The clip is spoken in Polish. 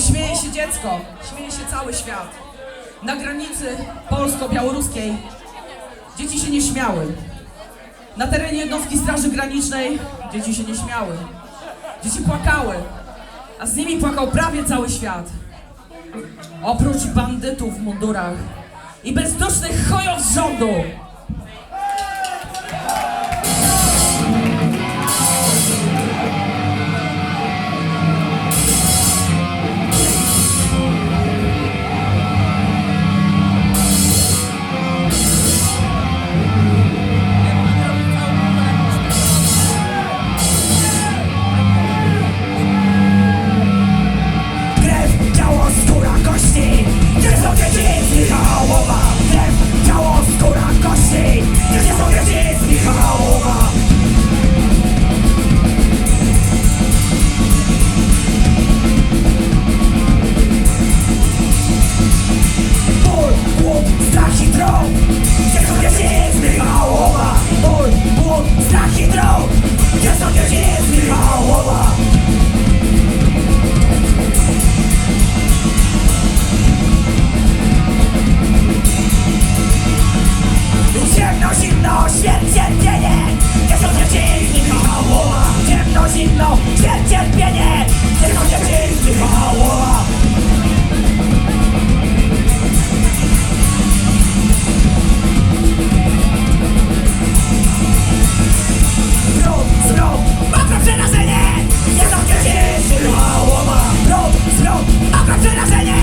Gdy śmieje się dziecko, śmieje się cały świat. Na granicy polsko-białoruskiej dzieci się nie śmiały. Na terenie jednostki Straży Granicznej dzieci się nie śmiały. Dzieci płakały, a z nimi płakał prawie cały świat. Oprócz bandytów w mundurach i bezdusznych chojów z rządu, zimno, śmierć, cierpienie Tylko nie dzieci mała Zrób, zrób, makro przerażenie Jedno dzieci mała Zrób, zrób, makro przerażenie.